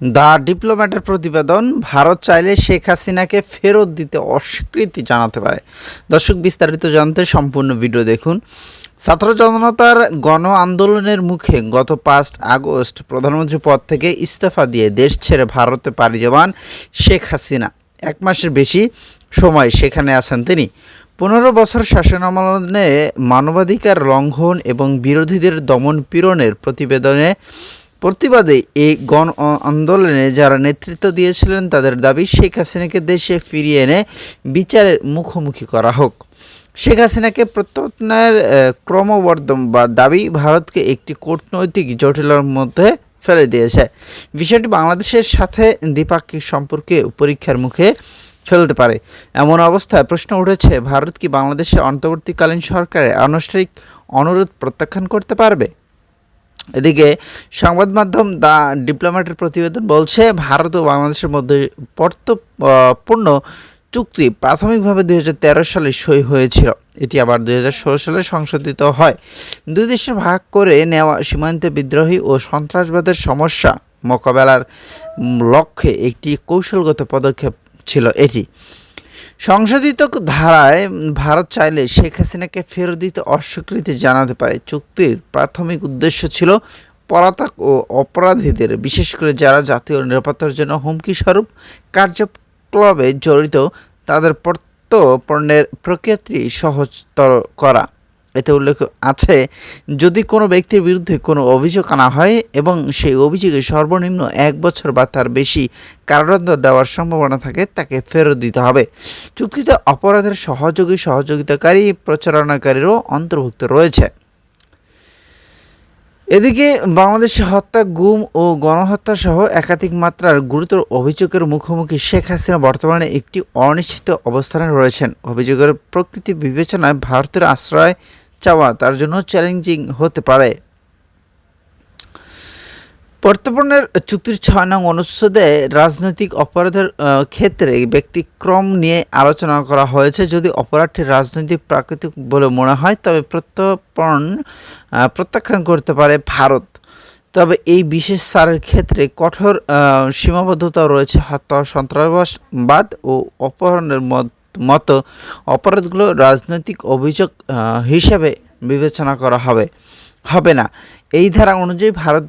The ডিপ্লোম্যাটের প্রতিবেদন, ভারত চাইলে শেখ হাসিনাকে ফেরত দিতে অস্বীকৃতি জানাতে পারে। দর্শক, বিস্তারিত জানতে সম্পূর্ণ ভিডিও দেখুন। ছাত্র জনতার গণ আন্দোলনের মুখে গত পাঁচ আগস্ট প্রধানমন্ত্রী পদ থেকে ইস্তফা দিয়ে দেশ ছেড়ে ভারতে পাড়ি জমান শেখ হাসিনা। এক মাসের বেশি সময় সেখানে আছেন তিনি। পনেরো বছর শাসনামলে মানবাধিকার লঙ্ঘন এবং বিরোধীদের দমন পীড়নের প্রতিবেদনে প্রতিবাদে এই গণ আন্দোলনে যারা নেতৃত্ব দিয়েছিলেন, তাদের দাবি শেখ হাসিনাকে দেশে ফিরিয়ে এনে বিচারের মুখোমুখি করা হোক। শেখ হাসিনাকে প্রত্যাত্মনের ক্রমবর্ধম বা দাবি ভারতকে একটি কূটনৈতিক জটিলতার মধ্যে ফেলে দিয়েছে। বিষয়টি বাংলাদেশের সাথে দ্বিপাক্ষিক সম্পর্কে পরীক্ষার মুখে ফেলতে পারে। এমন অবস্থায় প্রশ্ন উঠেছে, ভারত কি বাংলাদেশের অন্তর্বর্তীকালীন সরকারের আনুষ্ঠানিক অনুরোধ প্রত্যাখ্যান করতে পারবে? এদিকে সংবাদ মাধ্যম দ্য ডিপ্লোম্যাটের প্রতিবেদন বলছে ভারত ও বাংলাদেশের মধ্যে পর্ত- আহ, পূর্ণ চুক্তি প্রাথমিকভাবে দুই হাজার তেরো সালে সই হয়েছিল। এটি আবার দুই হাজার ষোলো সালে সংশোধিত হয়। দুই দেশের ভাগ করে নেওয়া সীমান্তে বিদ্রোহী ও সন্ত্রাসবাদের সমস্যা মোকাবেলার লক্ষ্যে একটি কৌশলগত পদক্ষেপ ছিল এটি। সংশোধিত ধারায় ভারত চাইলে শেখ হাসিনাকে ফেরত দিতে অস্বীকৃতি জানাতে পারে। চুক্তির প্রাথমিক উদ্দেশ্য ছিল পলাতক ও অপরাধীদের, বিশেষ করে যারা জাতীয় নিরাপত্তার জন্য হুমকি স্বরূপ কার্যক্রমে জড়িত, তাদের প্রত্যর্পণের প্রক্রিয়াটি সহজতর করা। এতে উল্লেখ আছে, যদি কোনো ব্যক্তির বিরুদ্ধে কোনো অভিযোগ আনা হয় এবং সেই অভিযোগে সর্বনিম্ন এক বছর বা তার বেশি কারাদণ্ড দেওয়ার সম্ভাবনা থাকে, তাকে ফেরত দিতে হবে। চুক্তিতে অপরাধের সহযোগী, সহযোগিতাকারী, প্রচারণাকারীরও অন্তর্ভুক্ত রয়েছে। এদিকে বাংলাদেশে হত্যা, গুম ও গণহত্যা সহ একাধিক মাত্রার গুরুতর অভিযোগের মুখোমুখি শেখ হাসিনা বর্তমানে একটি অনিশ্চিত অবস্থানে রয়েছেন। অভিযোগের প্রকৃতি বিবেচনায় ভারতের আশ্রয় চাওয়া তার জন্য চ্যালেঞ্জিং হতে পারে। প্রত্যর্পণের চুক্তির ছয় নং অনুচ্ছেদে রাজনৈতিক অপরাধের ক্ষেত্রে ব্যক্তিক্রম নিয়ে আলোচনা করা হয়েছে। যদি অপরাধটি রাজনৈতিক, প্রাকৃতিক বলে মনে হয়, তবে প্রত্যর্পণ প্রত্যাখ্যান করতে পারে ভারত। তবে এই বিশেষ সারের ক্ষেত্রে কঠোর সীমাবদ্ধতা রয়েছে। হত্যা সন্ত্রাসবাদ ও অপহরণের মত- মতো অপরাধগুলো রাজনৈতিক অভিযোগ হিসাবে বিবেচনা করা হবে হবে না। এই ধারা অনুযায়ী ভারত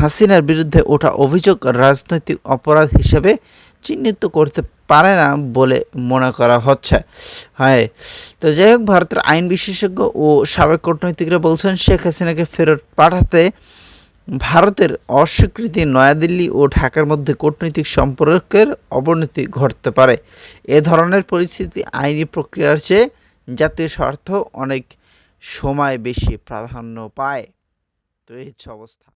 হাসিনার বিরুদ্ধে ওঠা অভিযোগ রাজনৈতিক অপরাধ হিসেবে চিহ্নিত করতে পারে না বলে মনে করা হচ্ছে। হ্যাঁ। তো যাই হোক, ভারতের আইন বিশেষজ্ঞ ও সাবেক কূটনৈতিকরা বলছেন, শেখ হাসিনাকে ফেরত পাঠাতে ভারতের অস্বীকৃতি নয়াদিল্লি ও ঢাকার মধ্যে কূটনৈতিক সম্পর্কের অবনতি ঘটতে পারে। এ ধরনের পরিস্থিতি আইনি প্রক্রিয়ার চেয়ে জাতীয় স্বার্থ অনেক সময় বেশি প্রাধান্য পায়। তো এই হচ্ছে অবস্থা।